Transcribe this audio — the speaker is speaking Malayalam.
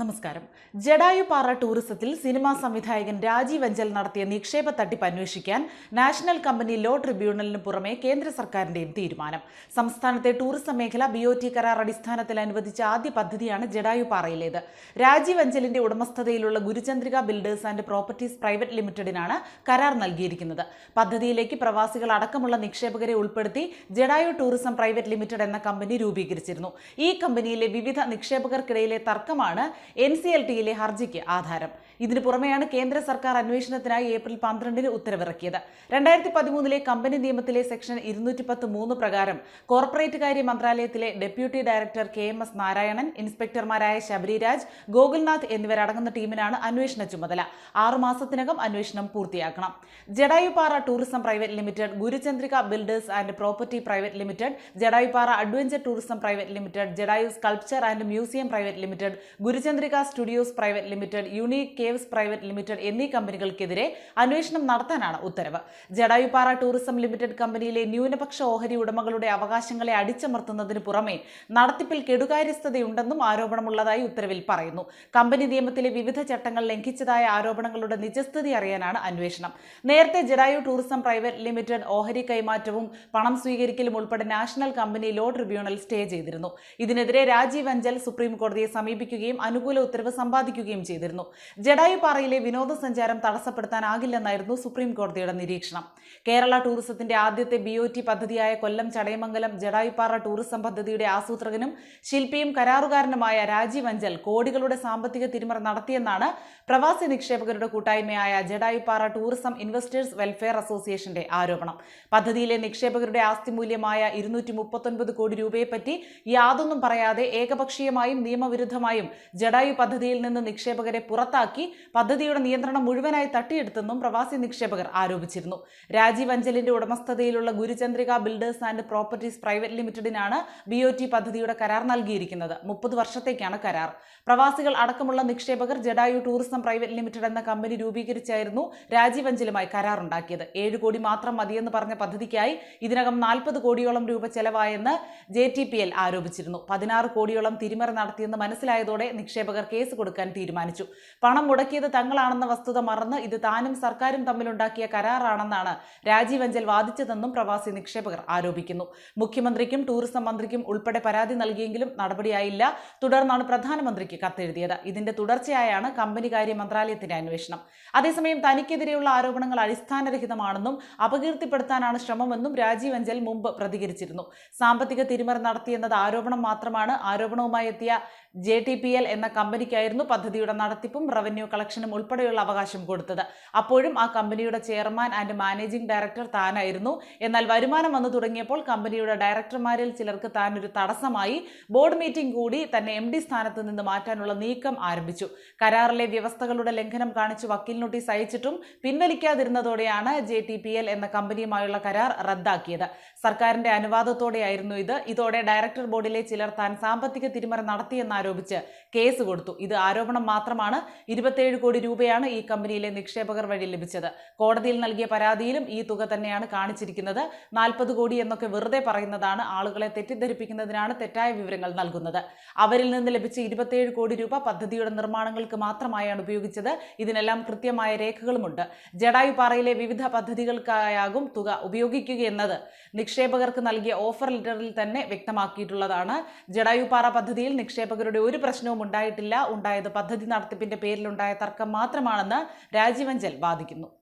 നമസ്കാരം. ജഡായുപാറ ടൂറിസത്തിൽ സിനിമാ സംവിധായകൻ രാജീവ് അഞ്ചൽ നടത്തിയ നിക്ഷേപ തട്ടിപ്പ് അന്വേഷിക്കാൻ നാഷണൽ കമ്പനി ലോ ട്രിബ്യൂണലിന് പുറമെ കേന്ദ്ര സർക്കാരിന്റെയും തീരുമാനം. സംസ്ഥാനത്തെ ടൂറിസം മേഖല ബി ഒ ടി കരാർ അടിസ്ഥാനത്തിൽ അനുവദിച്ച ആദ്യ പദ്ധതിയാണ് ജഡായുപാറയിലേത്. രാജീവ് അഞ്ചലിന്റെ ഉടമസ്ഥതയിലുള്ള Guruchandrika builders and properties private ലിമിറ്റഡിനാണ് കരാർ നൽകിയിരിക്കുന്നത്. പദ്ധതിയിലേക്ക് പ്രവാസികൾ അടക്കമുള്ള നിക്ഷേപകരെ ഉൾപ്പെടുത്തി ജഡായു ടൂറിസം പ്രൈവറ്റ് ലിമിറ്റഡ് എന്ന കമ്പനി രൂപീകരിച്ചിരുന്നു. ഈ കമ്പനിയിലെ വിവിധ നിക്ഷേപകർക്കിടയിലെ തർക്കമാണ് എൻ സി എൽ ടിയിലെ ഹർജിക്ക് ആധാരം. ഇതിനു പുറമെയാണ് കേന്ദ്ര സർക്കാർ അന്വേഷണത്തിനായി ഏപ്രിൽ പന്ത്രണ്ടിന് ഉത്തരവിറക്കിയത്. രണ്ടായിരത്തി പതിമൂന്നിലെ കമ്പനി നിയമത്തിലെ സെക്ഷൻ ഇരുന്നൂറ്റി പത്ത് മൂന്ന് പ്രകാരം കോർപ്പറേറ്റ് കാര്യ മന്ത്രാലയത്തിലെ deputy director K M S Narayanan ഇൻസ്പെക്ടർമാരായ Sabariraj Gokulnath എന്നിവരടങ്ങുന്ന ടീമിനാണ് അന്വേഷണ ചുമതല. ആറുമാസത്തിനകം അന്വേഷണം പൂർത്തിയാക്കണം. Jatayupara tourism private limited Guruchandrika builders and property private limited Jatayupara adventure tourism private limited Jatayu sculpture and museum private limited Guruchandrika studios private limited unique caves private limited എന്നീ കമ്പനികൾക്കെതിരെ അന്വേഷണം നടത്താനാണ് ഉത്തരവ്. ജഡായുപാറ ടൂറിസം ലിമിറ്റഡ് കമ്പനിയിലെ ന്യൂനപക്ഷ ഓഹരി ഉടമകളുടെ അവകാശങ്ങളെ അടിച്ചമർത്തുന്നതിന് പുറമെ നടത്തിപ്പിൽ കെടുകാര്യസ്ഥതയുണ്ടെന്നും ആരോപണമുള്ളതായി ഉത്തരവിൽ പറയുന്നു. കമ്പനി നിയമത്തിലെ വിവിധ ചട്ടങ്ങൾ ലംഘിച്ചതായ ആരോപണങ്ങളുടെ നിജസ്ഥിതി അറിയാനാണ് അന്വേഷണം. നേരത്തെ ജഡായു ടൂറിസം പ്രൈവറ്റ് ലിമിറ്റഡ് ഓഹരി കൈമാറ്റവും പണം സ്വീകരിക്കലും ഉൾപ്പെടെ national company law tribunal stay ചെയ്തിരുന്നു. ഇതിനെതിരെ രാജീവ് അഞ്ചൽ സുപ്രീം കോടതിയെ സമീപിക്കുകയും അനുകൂല ഉത്തരവ് സമ്പാദിക്കുകയും ചെയ്തിരുന്നു. ജഡായുപാറയിലെ വിനോദസഞ്ചാരം തടസ്സപ്പെടുത്താനാകില്ലെന്നായിരുന്നു സുപ്രീം കോടതിയുടെ നിരീക്ഷണം. കേരള ടൂറിസത്തിന്റെ ആദ്യത്തെ ബി പദ്ധതിയായ കൊല്ലം ചടയമംഗലം ജഡായുപാറ ടൂറിസം പദ്ധതിയുടെ ആസൂത്രകനും ശില്പിയും കരാറുകാരനുമായ രാജീവ് അഞ്ചൽ കോടികളുടെ സാമ്പത്തിക തിരിമറി നടത്തിയെന്നാണ് പ്രവാസി നിക്ഷേപകരുടെ കൂട്ടായ്മയായ ജഡായുപാറ ടൂറിസം ഇൻവെസ്റ്റേഴ്സ് വെൽഫെയർ അസോസിയേഷന്റെ ആരോപണം. പദ്ധതിയിലെ നിക്ഷേപകരുടെ ആസ്തി മൂല്യമായ ഇരുന്നൂറ്റി മുപ്പത്തൊൻപത് കോടി രൂപയെപ്പറ്റി യാതൊന്നും പറയാതെ ഏകപക്ഷീയമായും നിയമവിരുദ്ധമായും ജഡായു പദ്ധതിയിൽ നിന്ന് നിക്ഷേപകരെ പുറത്താക്കി പദ്ധതിയുടെ നിയന്ത്രണം മുഴുവനായി തട്ടിയെടുത്തെന്നും പ്രവാസി നിക്ഷേപകർ ആരോപിച്ചിരുന്നു. രാജീവ് അഞ്ചലിന്റെ ഉടമസ്ഥതയിലുള്ള Guruchandrika builders and properties private ലിമിറ്റഡിനാണ് B O T പദ്ധതിയുടെ കരാർ നൽകിയിരിക്കുന്നത്. മുപ്പത് വർഷത്തേക്കാണ് കരാർ. പ്രവാസികൾ അടക്കമുള്ള നിക്ഷേപകർ ജഡായു ടൂറിസം പ്രൈവറ്റ് ലിമിറ്റഡ് എന്ന കമ്പനി രൂപീകരിച്ചായിരുന്നു രാജീവ് അഞ്ചലുമായി കരാറുണ്ടാക്കിയത്. ഏഴ് കോടി മാത്രം മതിയെന്ന് പറഞ്ഞ പദ്ധതിക്കായി ഇതിനകം നാൽപ്പത് കോടിയോളം രൂപ ചെലവായെന്ന് ജെ ആരോപിച്ചിരുന്നു. പതിനാറ് കോടിയോളം തിരിമറി നടത്തിയെന്ന് മനസ്സിലായതോടെ നിക്ഷേപകർ കേസ് കൊടുക്കാൻ തീരുമാനിച്ചു. പണം മുടക്കിയത് തങ്ങളാണെന്ന വസ്തുത മറന്ന് ഇത് താനും സർക്കാരും തമ്മിലുണ്ടാക്കിയ കരാറാണെന്നാണ് രാജീവ് അഞ്ചൽ വാദിച്ചതെന്നും പ്രവാസി നിക്ഷേപകർ ആരോപിക്കുന്നു. മുഖ്യമന്ത്രിക്കും ടൂറിസം മന്ത്രിക്കും ഉൾപ്പെടെ പരാതി നൽകിയെങ്കിലും നടപടിയായില്ല. തുടർന്നാണ് പ്രധാനമന്ത്രിക്ക് കത്തെഴുതിയത്. ഇതിന്റെ തുടർച്ചയായാണ് കമ്പനി കാര്യ മന്ത്രാലയത്തിന്റെ അന്വേഷണം. അതേസമയം തനിക്കെതിരെയുള്ള ആരോപണങ്ങൾ അടിസ്ഥാനരഹിതമാണെന്നും അപകീർത്തിപ്പെടുത്താനാണ് ശ്രമമെന്നും രാജീവ് അഞ്ചൽ മുമ്പ് പ്രതികരിച്ചിരുന്നു. സാമ്പത്തിക തിരിമറി നടത്തിയെന്നത് ആരോപണം മാത്രമാണ്. ആരോപണവുമായി എത്തിയ ജെ എൽ കമ്പനിക്കായിരുന്നു പദ്ധതിയുടെ നടത്തിപ്പും റവന്യൂ കളക്ഷനും ഉൾപ്പെടെയുള്ള അവകാശം കൊടുത്തത്. അപ്പോഴും ആ കമ്പനിയുടെ ചെയർമാൻ ആൻഡ് മാനേജിംഗ് ഡയറക്ടർ താനായിരുന്നു. എന്നാൽ വരുമാനം വന്നു തുടങ്ങിയപ്പോൾ കമ്പനിയുടെ ഡയറക്ടർമാരിൽ ചിലർക്ക് താൻ ഒരു തടസ്സമായി. ബോർഡ് മീറ്റിംഗ് കൂടി തന്നെ എം ഡി സ്ഥാനത്ത് നിന്ന് മാറ്റാനുള്ള നീക്കം ആരംഭിച്ചു. കരാറിലെ വ്യവസ്ഥകളുടെ ലംഘനം കാണിച്ച് വക്കീൽ നോട്ടീസ് അയച്ചിട്ടും പിൻവലിക്കാതിരുന്നതോടെയാണ് ജെ ടി പി എൽ എന്ന കമ്പനിയുമായുള്ള കരാർ റദ്ദാക്കിയത്. സർക്കാരിന്റെ അനുവാദത്തോടെയായിരുന്നു ഇത്. ഇതോടെ ഡയറക്ടർ ബോർഡിലെ ചിലർ താൻ സാമ്പത്തിക തിരിമറി നടത്തിയെന്നാരോപിച്ച് കേസ് കൊടുത്തു. ഇത് ആരോപണം മാത്രമാണ് ഇരുപത്തിയേഴ് കോടി രൂപയാണ് ഈ കമ്പനിയിലെ നിക്ഷേപകർ വഴി ലഭിച്ചത്. കോടതിയിൽ നൽകിയ പരാതിയിലും ഈ തുക തന്നെയാണ് കാണിച്ചിരിക്കുന്നത്. നാൽപ്പത് കോടി എന്നൊക്കെ വെറുതെ പറയുന്നതാണ് ആളുകളെ തെറ്റിദ്ധരിപ്പിക്കുന്നതിനാണ് തെറ്റായ വിവരങ്ങൾ നൽകുന്നത്. അവരിൽ നിന്ന് ലഭിച്ച ഇരുപത്തിയേഴ് കോടി രൂപ പദ്ധതിയുടെ നിർമ്മാണങ്ങൾക്ക് മാത്രമായാണ് ഉപയോഗിച്ചത്. ഇതിനെല്ലാം കൃത്യമായ രേഖകളുമുണ്ട്. ജഡായുപാറയിലെ വിവിധ പദ്ധതികൾക്കായാകും തുക ഉപയോഗിക്കുകയെന്നത് നിക്ഷേപകർക്ക് നൽകിയ ഓഫർ ലെറ്ററിൽ തന്നെ വ്യക്തമാക്കിയിട്ടുള്ളതാണ്. ജഡായുപാറ പദ്ധതിയിൽ നിക്ഷേപകരുടെ ഒരു പ്രശ്നവും ഉണ്ടായിട്ടില്ല. ഉണ്ടായത് പദ്ധതി നടത്തിപ്പിന്റെ പേരിലുണ്ടായ തർക്കം മാത്രമാണെന്ന് രാജീവഞ്ചൽ വാദിക്കുന്നു.